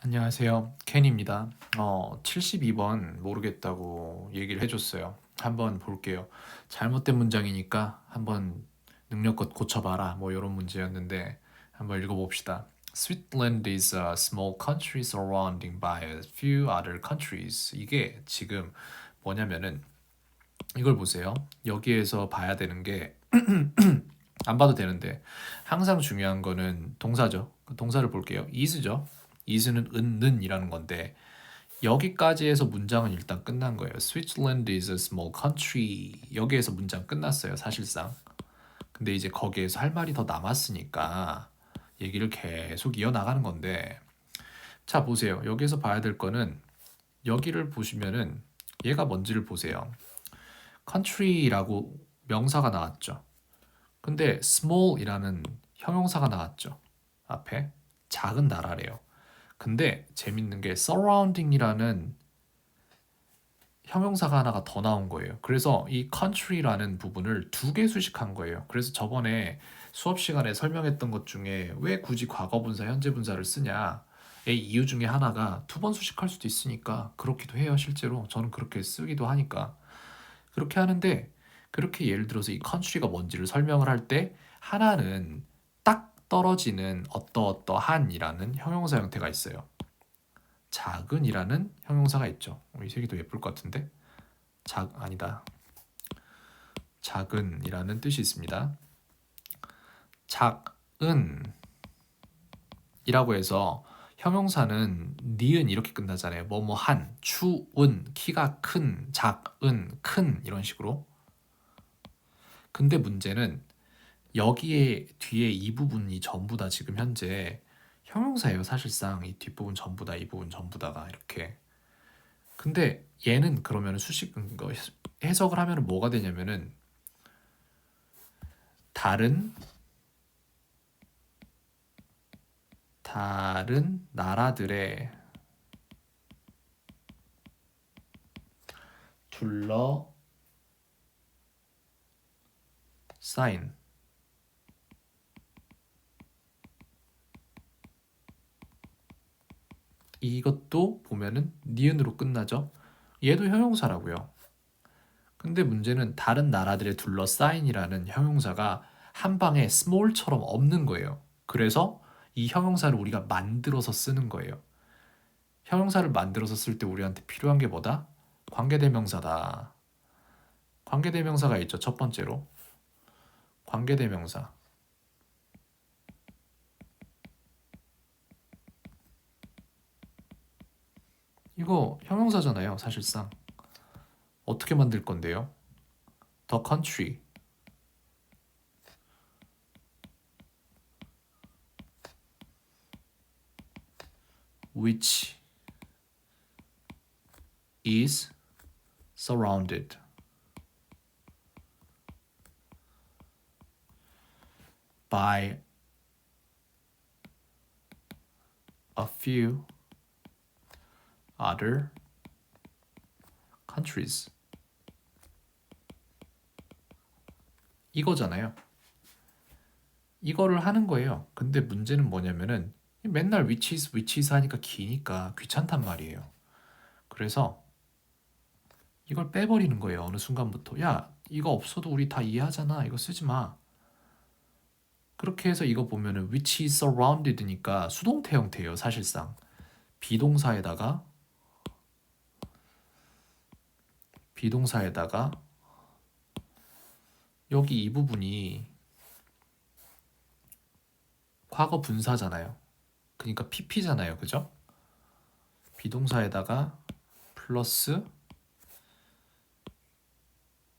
안녕하세요. 켄입니다. 어, 72번 모르겠다고 얘기를 해줬어요. 한번 볼게요. 잘못된 문장이니까 한번 능력껏 고쳐봐라. 뭐 이런 문제였는데 한번 읽어봅시다. Switzerland is a small country surrounded by a few other countries. 이게 지금 뭐냐면은 이걸 보세요. 여기에서 봐야 되는 게 안 봐도 되는데 항상 중요한 거는 동사죠. 동사를 볼게요. is죠. Is는 은는이라는 건데 여기까지 해서 문장은 일단 끝난 거예요. Switzerland is a small country. 여기에서 문장 끝났어요, 사실상. 근데 이제 거기에서 할 말이 더 남았으니까 얘기를 계속 이어나가는 건데 자, 보세요. 여기에서 봐야 될 거는 여기를 보시면은 얘가 뭔지를 보세요. country라고 명사가 나왔죠. 근데 small이라는 형용사가 나왔죠. 앞에 작은 나라래요. 근데 재밌는 게 surrounding이라는 형용사가 하나가 더 나온 거예요. 그래서 이 country라는 부분을 두 개 수식한 거예요. 그래서 저번에 수업 시간에 설명했던 것 중에 왜 굳이 과거 분사, 현재 분사를 쓰냐의 이유 중에 하나가 두 번 수식할 수도 있으니까 그렇기도 해요. 실제로 저는 그렇게 쓰기도 하니까 그렇게 하는데 그렇게 예를 들어서 이 country가 뭔지를 설명을 할 때 하나는 딱 떨어지는 어떠어떠한이라는 형용사 형태가 있어요. 작은이라는 형용사가 있죠. 어, 이 색이 더 예쁠 것 같은데 작 아니다. 작은이라는 뜻이 있습니다. 작은이라고 해서 형용사는 니은 이렇게 끝나잖아요. 뭐뭐한, 추은, 키가 큰, 작은, 큰 이런 식으로. 근데 문제는 여기에 뒤에 이 부분이 전부 다 지금 현재 형용사예요. 사실상 이 뒷부분 전부 다, 이 부분 전부 다가 이렇게. 근데 얘는 그러면 수식 거 해석을 하면 뭐가 되냐면은 다른 다른 나라들의 둘러 쌓인 이것도 보면은 니은으로 끝나죠. 얘도 형용사라고요. 근데 문제는 다른 나라들의 둘러싸인이라는 형용사가 한 방에 small처럼 없는 거예요. 그래서 이 형용사를 우리가 만들어서 쓰는 거예요. 형용사를 만들어서 쓸 때 우리한테 필요한 게 뭐다? 관계대명사다. 관계대명사가 있죠. 첫 번째로. 관계대명사. 이거 형용사잖아요, 사실상. 어떻게 만들 건데요? The country. which is surrounded by a few other countries. 이거잖아요. 이거를 하는 거예요. 근데 문제는 뭐냐면은 맨날 which is 하니까 기니까 귀찮단 말이에요. 그래서 이걸 빼버리는 거예요. 어느 순간부터. 야, 이거 없어도 우리 다 이해하잖아. 이거 쓰지 마. 그렇게 해서 이거 보면은 which is surrounded니까 수동태 형태예요. 사실상. 비동사에다가 비동사에다가 여기 이 부분이 과거 분사잖아요. 그러니까 pp잖아요. 그죠? 비동사에다가 플러스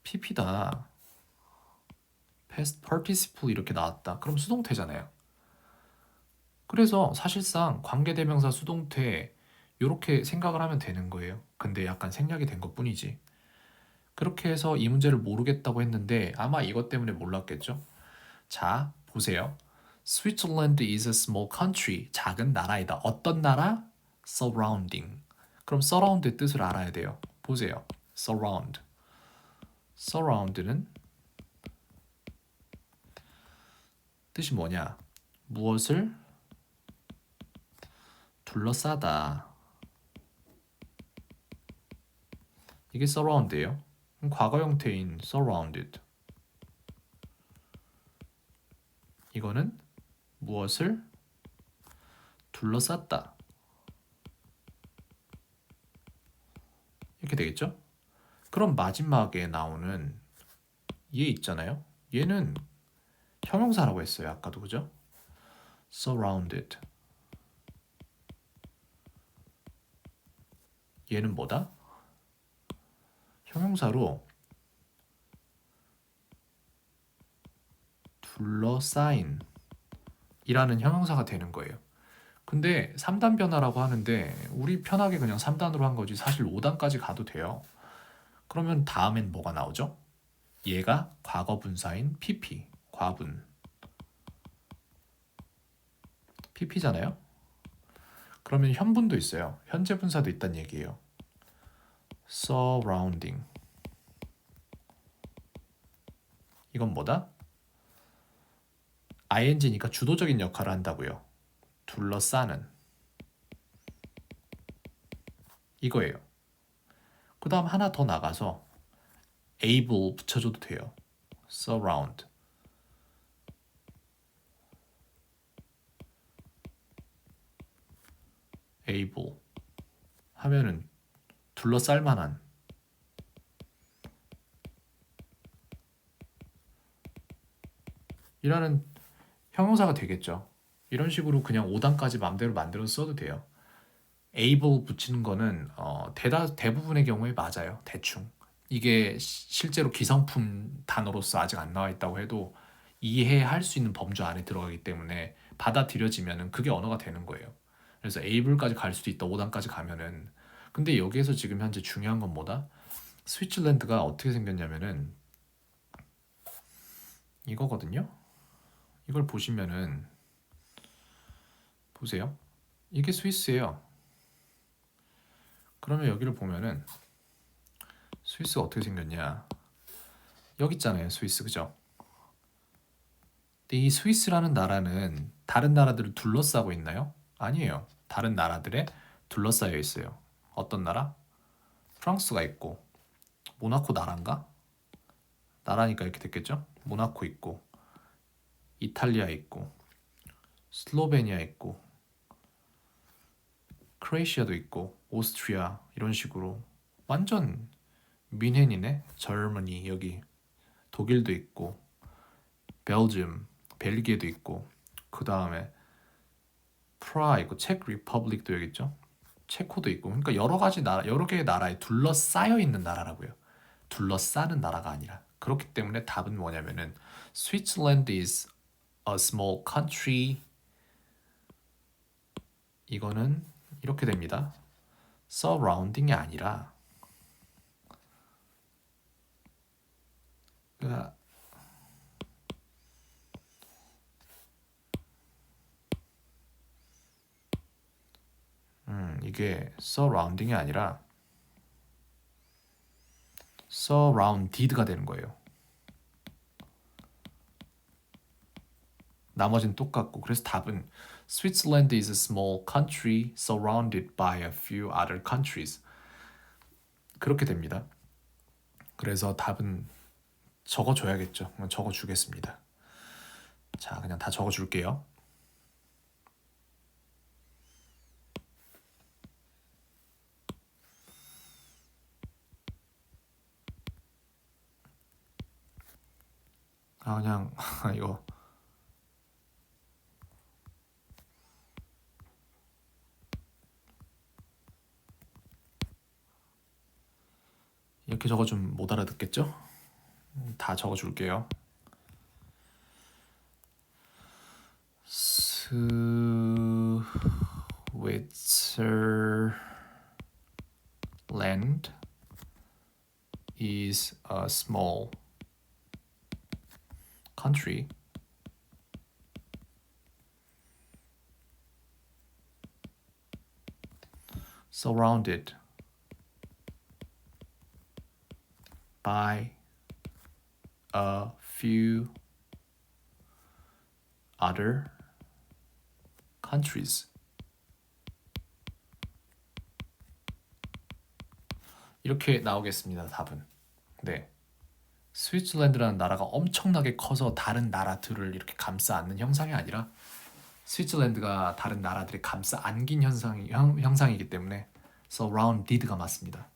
pp다. past participle 이렇게 나왔다. 그럼 수동태잖아요. 그래서 사실상 관계대명사 수동태 이렇게 생각을 하면 되는 거예요. 근데 약간 생략이 된 것뿐이지. 그렇게 해서 이 문제를 모르겠다고 했는데 아마 이것 때문에 몰랐겠죠? 자, 보세요. Switzerland is a small country. 작은 나라이다. 어떤 나라? surrounding. 그럼 surround의 뜻을 알아야 돼요. 보세요. surround. surround는 뜻이 뭐냐? 무엇을 둘러싸다. 이게 surround예요. 과거 형태인 surrounded. 이거는 무엇을 둘러쌌다. 이렇게 되겠죠? 그럼 마지막에 나오는 얘 있잖아요. 얘는 형용사라고 했어요. 아까도 그죠? surrounded. 얘는 뭐다? 형용사로 둘러싸인 이라는 형용사가 되는 거예요. 근데 3단 변화라고 하는데 우리 편하게 그냥 3단으로 한 거지 사실 5단까지 가도 돼요. 그러면 다음엔 뭐가 나오죠? 얘가 과거 분사인 pp, 과분. pp잖아요. 그러면 현분도 있어요. 현재 분사도 있단 얘기예요. Surrounding. 이건 뭐다? ing니까 주도적인 역할을 한다고요. 둘러싸는 이거예요. 그 다음 하나 더 나가서 able 붙여줘도 돼요. surround able 하면은 둘러쌀 만한 이라는 형용사가 되겠죠. 이런 식으로 그냥 5단까지 마음대로 만들어 써도 돼요. able 붙이는 거는 어, 대다 대부분의 경우에 맞아요. 대충 이게 시- 실제로 기성품 단어로서 아직 안 나와 있다고 해도 이해할 수 있는 범주 안에 들어가기 때문에 받아들여지면은 그게 언어가 되는 거예요. 그래서 able까지 갈 수도 있다. 5단까지 가면은 근데 여기에서 지금 현재 중요한 건 뭐다? 스위tzerland가 어떻게 생겼냐면은 이거거든요. 이걸 보시면은 보세요. 이게 스위스예요. 그러면 여기를 보면은 스위스가 어떻게 생겼냐? 여기 있잖아요, 스위스 그죠? 근데 이 스위스라는 나라는 다른 나라들을 둘러싸고 있나요? 아니에요. 다른 나라들에 둘러싸여 있어요. 어떤 나라? 프랑스가 있고 모나코 나라인가? 나라니까 이렇게 됐겠죠? 모나코 있고 이탈리아 있고 슬로베니아 있고 크로에시아도 있고 오스트리아 이런 식으로 완전 민헨이네. 저머니 여기 독일도 있고 벨지움, 벨기에도 있고 그 다음에 프라 있고 체크 리퍼블릭도 여기 있죠. 체코도 있고 그러니까 여러 가지 나라 여러 개의 나라에 둘러싸여 있는 나라라고요. 둘러싸는 나라가 아니라 그렇기 때문에 답은 뭐냐면은 Switzerland is a small country 이거는 이렇게 됩니다. surrounding이 아니라 그러니까 음, 이게 surrounding이 아니라 surrounded가 되는 거예요. 나머지는 똑같고 그래서 답은 Switzerland is a small country surrounded by a few other countries. 그렇게 됩니다. 그래서 답은 적어줘야겠죠. 적어주겠습니다. 자, 그냥 다 적어줄게요. 아, 그냥 이거 이렇게 적어 좀못 알아듣겠죠? 다 적어 줄게요. Switzerland is a small country. surrounded by a few other countries. 이렇게 나오겠습니다. 답은. 네. 스위tzerland라는 나라가 엄청나게 커서 다른 나라들을 이렇게 감싸 안는 형상이 아니라 스위tzerland가 다른 나라들이 감싸 안긴 현상이 형, 형상이기 때문에 surrounded가 맞습니다.